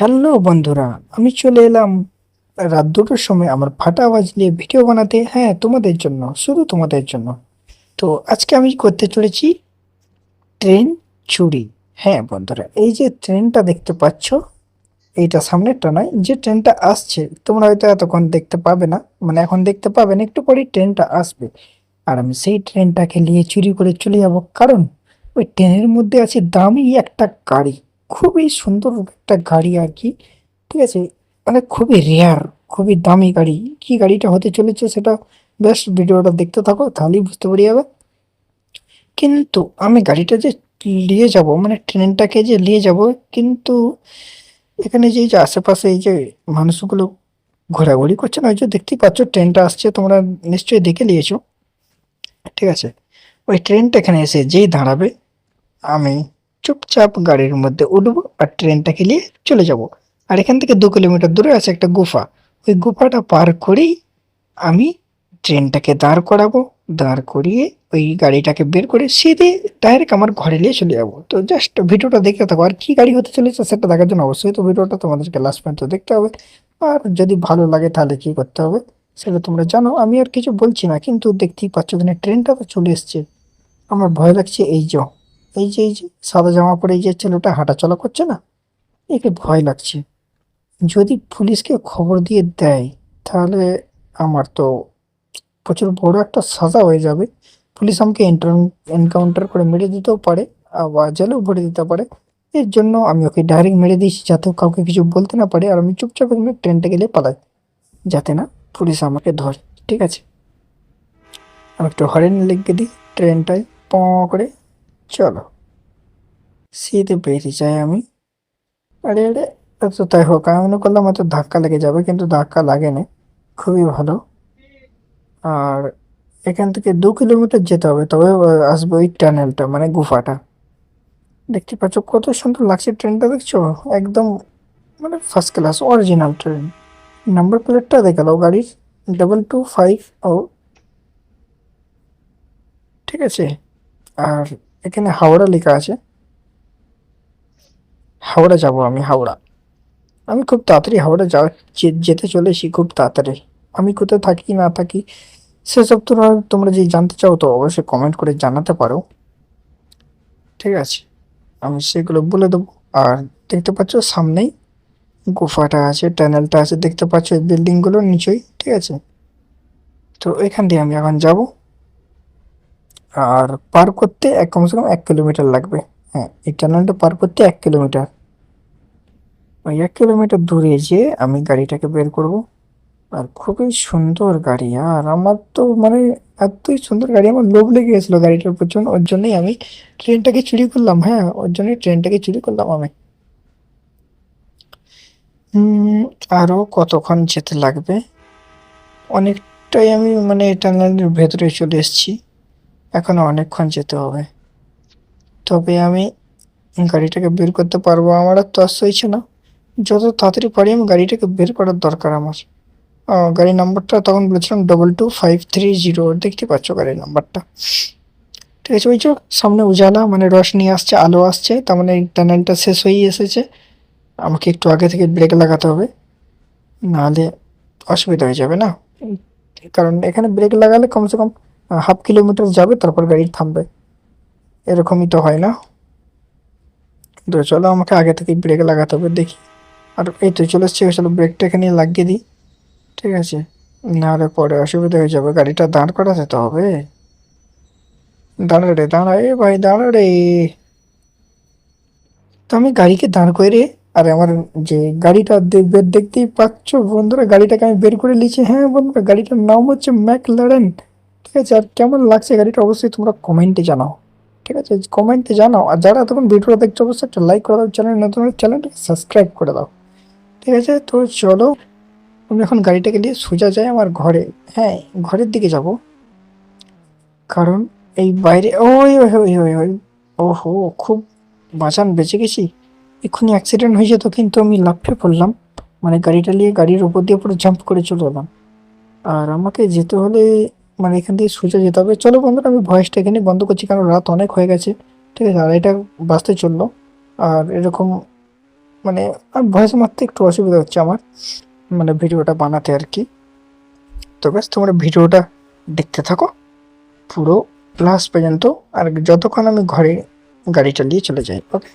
Hello বন্ধুরা, আমি চলে এলাম। রাত দুটোর সময় আমার ফাটা আওয়াজ নিয়ে ভিডিও বানাতে। হ্যাঁ তোমাদের জন্য, শুধু তোমাদের জন্য। তো আজকে আমি করতে চলেছি ট্রেন চুরি। হ্যাঁ বন্ধুরা, এই যে ট্রেনটা দেখতে পাচ্ছ, এইটা সামনেরটা নয়, যে ট্রেনটা আসছে, তোমরা হয়তো এতক্ষণ দেখতে পাবে না। মানে এখন দেখতে পাবে না, একটু পরেই ট্রেনটা আসবে। আর আমি সেই ট্রেনটাকে নিয়ে চুরি করে চলে যাব। কারণ ওই ট্রেনের মধ্যে আছে দামি একটা গাড়ি। খুবই সুন্দর একটা গাড়ি আর কি। ঠিক আছে? মানে খুবই রেয়ার খুবই দামি গাড়ি। কি গাড়িটা হতে চলেছে সেটা বেশ ভিডিওটা দেখতে থাকো, তাহলেই বুঝতে পারি যাবে কিন্তু আমি গাড়িটা যে নিয়ে যাব মানে ট্রেনটাকে যে নিয়ে যাব, কিন্তু এখানে যে যে আশেপাশে এই যে মানুষগুলো ঘোরাঘুরি করছে না, ওই যে দেখতেই পাচ্ছ ট্রেনটা আসছে, তোমরা নিশ্চয়ই দেখে নিয়েছো। ঠিক আছে? ওই ট্রেনটা এখানে এসে যেই দাঁড়াবে, আমি চুপচাপ গাড়ির মধ্যে উঠবো আর ট্রেনটাকে নিয়ে চলে যাব। আর এখান থেকে দু কিলোমিটার দূরে আছে একটা গুফা। ওই গুফাটা পার করেই আমি ট্রেনটাকে দাঁড় করাবো। দাঁড় করিয়ে ওই গাড়িটাকে বের করে সিধে ডাইরেক্ট আমার ঘরে নিয়ে চলে যাব। তো জাস্ট ভিডিওটা দেখতে থাকো। আর কী গাড়ি হতে চলেছে সেটা দেখার জন্য অবশ্যই তো ভিডিওটা তোমাদেরকে লাস্ট পর্যন্ত দেখতে হবে। আর যদি ভালো লাগে তাহলে কি করতে হবে সেটা তোমরা জানো। আমি আর কিছু বলছি না, কিন্তু দেখতেই পাচ্ছ ওখানে ট্রেনটা তো চলে এসছে। আমার ভয় লাগছে, এই যে এই যে এই যে, সাদা জামা পরে এই যে ছেলেটা হাঁটাচলা করছে না, একে ভয় লাগছে। যদি পুলিশকে খবর দিয়ে দেয়, তাহলে আমার তো প্রচুর বড় একটা সাজা হয়ে যাবে। পুলিশ আমাকে এনকাউন্টার করে মেরে দিতেও পারে, আবার জেলেও ভরে দিতে পারে। এর জন্য আমি ওকে ডাইরেক্ট মেরে দিয়েছি, যাতে কাউকে কিছু বলতে না পারে, আর আমি চুপচাপ এখানে ট্রেনটা গেলে পালাই, যাতে না পুলিশ আমাকে ধরে, ঠিক আছে? আমি একটু হরেন লিখে দিই ট্রেনটায় প করে চলো। সিধে বেরিয়ে যাই আমি। আরে আরে, তো তাই হোক, আমি মনে করলাম হয়তো ধাক্কা লেগে যাবে, কিন্তু ধাক্কা লাগে না খুবই ভালো। আর এখান থেকে দু কিলোমিটার যেতে হবে, তবে আসবে ওই টানেলটা মানে গুফাটা। দেখতে পাচ্ছ কত সুন্দর লাগছে ট্রেনটা, দেখছ? একদম মানে first class original train number প্লেটটা দেখাল গাড়ির ডাবল টু ফাইভ ও ঠিক আছে? আর এখানে হাওড়া লেখা আছে। হাওড়া যাব আমি, হাওড়া। আমি খুব তাড়াতাড়ি হাওড়া যা যে- যেতে চলেছি খুব তাড়াতাড়ি। আমি কোথায় থাকি, না থাকি, সেসব তোমরা তোমরা যদি জানতে চাও তো অবশ্যই কমেন্ট করে জানাতে পারো। ঠিক আছে, আমি সেগুলো বলে দেবো। আর দেখতে পাচ্ছ সামনেই গুফাটা আছে, টানেলটা আছে, দেখতে পাচ্ছ এই বিল্ডিংগুলোর নিচেই। ঠিক আছে, তো এখান দিয়ে আমি এখন যাব। আর পার করতে এক কমসে কম এক কিলোমিটার লাগবে। হ্যাঁ এই টানেলটা পার করতে এক কিলোমিটার। ওই এক কিলোমিটার দূরে যেয়ে আমি গাড়িটাকে বের করব। আর খুবই সুন্দর গাড়ি আর আমার তো মানে এতই সুন্দর গাড়ি আমার লোভ লেগে গেছিল গাড়িটার পেছনে ওর জন্যই আমি ট্রেনটাকে চুরি করলাম হ্যাঁ ওর জন্যই ট্রেনটাকে চুরি করলাম আমি। হুম, আরও কতক্ষণ যেতে লাগবে? অনেকটাই আমি মানে টানেলের ভেতরে চলে এসেছি। এখনও অনেকক্ষণ যেতে হবে। তবে আমি গাড়িটাকে বের করতে পারব আমার আর তো আসতে হয়েছে না। যত তাড়াতাড়ি পারি আমি গাড়িটাকে বের করার দরকার আমার। গাড়ি নাম্বারটা তখন বলেছিলাম double two five three zero দেখতে পাচ্ছ গাড়ির নাম্বারটা। ঠিক আছে যে সামনে উজালা মানে রশনি আসছে, আলো আসছে, তার মানে টানেলটা শেষ হয়েই এসেছে। আমাকে একটু আগে থেকে ব্রেক লাগাতে হবে। নাহলে অসুবিধা হয়ে যাবে না? কারণ এখানে ব্রেক লাগালে কমসে কম হাফ কিলোমিটার যাবে, তারপর গাড়ি থামবে। এরকমই তো হয় না। তো চলো আমাকে আগে থেকে ব্রেক লাগাতে হবে, দেখি। আর এই তো চলে এসছে, চলো ব্রেকটা এখানে লাগিয়ে দিই। ঠিক আছে? নাহলে পরে অসুবিধা হয়ে যাবে। গাড়িটা দাঁড় করাতে তো হবে। দাঁড়া রে, দাঁড়া এ ভাই, দাঁড়া রে। তো আমি গাড়িকে দাঁড় করে আর আমার যে গাড়িটা দেখতেই পাচ্ছ বন্ধুরা, গাড়িটাকে আমি বের করে নিয়েছি। হ্যাঁ বন্ধুরা, গাড়িটার নাম হচ্ছে ম্যাক ল্যারেন ঠিক আছে, আর কেমন লাগছে গাড়িটা অবশ্যই তোমরা কমেন্টে জানাও। ঠিক আছে কমেন্টে জানাও, আর যারা তখন ভিডিওটা দেখছ, অবশ্যই একটা লাইক করে দাও চ্যানেল নতুন চ্যানেলটাকে সাবস্ক্রাইব করে দাও। ঠিক আছে, তো চলো আমি এখন গাড়িটাকে নিয়ে সোজা যাই আমার ঘরে। হ্যাঁ ঘরের দিকে যাব। কারণ এই বাইরে, ওই ওই ওই ওই ওই, ওহো, খুব বাঁচান বেঁচে গেছি। এক্ষুনি অ্যাক্সিডেন্ট হয়ে যেত, কিন্তু আমি লাফে পড়লাম। মানে গাড়িটা নিয়ে গাড়ির উপর দিয়ে পুরো জাম্প করে চলে এলাম। আর আমাকে যেতে হলে মানে এখান থেকে সোজা যেতে হবে। চলো বন্ধুরা, আমি ভয়েসটা এখানে বন্ধ করছি, কারণ রাত অনেক হয়ে গেছে। ঠিক আছে, আর এটা বাঁচতে চলল। আর এরকম মানে আর ভয়েস মারতে একটু অসুবিধা হচ্ছে আমার মানে ভিডিওটা বানাতে আর কি। তো ব্যাস, তোমরা ভিডিওটা দেখতে থাকো, পুরো লাস্ট পর্যন্ত। আর যতক্ষণ আমি ঘরে গাড়ি চালিয়ে চলে যাই ওকে